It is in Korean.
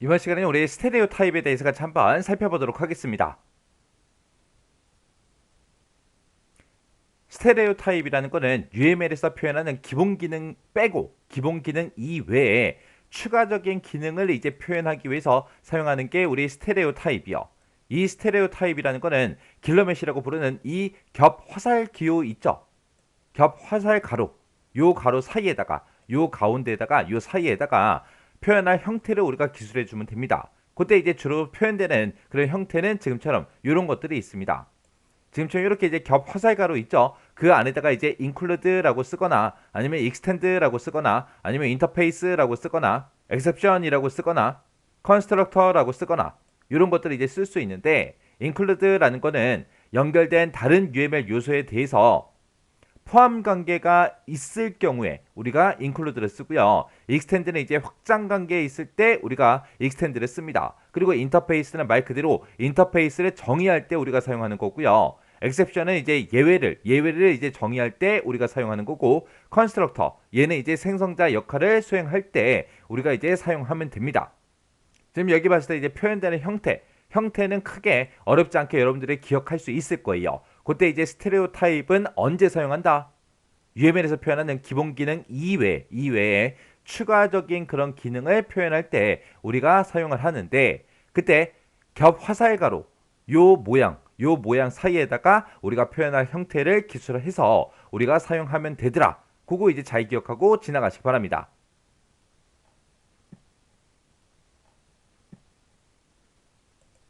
이번 시간에는 우리 스테레오 타입에 대해서 같이 한번 살펴보도록 하겠습니다. 스테레오 타입이라는 거는 UML에서 표현하는 기본 기능 빼고 기본 기능 이외에 추가적인 기능을 이제 표현하기 위해서 사용하는 게 우리 스테레오 타입이요. 이 스테레오 타입이라는 거는 길러맷이라고 부르는 이 겹 화살 기호 있죠. 겹 화살 가로 요 가로 사이에다가 요 가운데에다가 요 사이에다가 표현할 형태를 우리가 기술해 주면 됩니다. 그때 이제 주로 표현되는 그런 형태는 지금처럼 이런 것들이 있습니다. 지금처럼 이렇게 이제 겹 화살가로 있죠. 그 안에다가 이제 include라고 쓰거나 아니면 extend라고 쓰거나 아니면 interface라고 쓰거나 exception이라고 쓰거나 constructor라고 쓰거나 이런 것들을 이제 쓸 수 있는데 include라는 거는 연결된 다른 UML 요소에 대해서 포함 관계가 있을 경우에 우리가 include를 쓰고요. extend는 이제 확장 관계에 있을 때 우리가 extend를 씁니다. 그리고 인터페이스는 말 그대로 인터페이스를 정의할 때 우리가 사용하는 거고요. exception은 이제 예외를 예외를 이제 정의할 때 우리가 사용하는 거고 constructor 얘는 이제 생성자 역할을 수행할 때 우리가 이제 사용하면 됩니다. 지금 여기 봤을 때 이제 표현되는 형태 형태는 크게 어렵지 않게 여러분들이 기억할 수 있을 거예요. 그때 이제 스테레오 타입은 언제 사용한다? UML에서 표현하는 기본 기능 이외 이외에 추가적인 그런 기능을 표현할 때 우리가 사용을 하는데 그때 겹 화살가로 요 모양 요 모양 사이에다가 우리가 표현할 형태를 기술해서 우리가 사용하면 되더라. 그거 이제 잘 기억하고 지나가시기 바랍니다.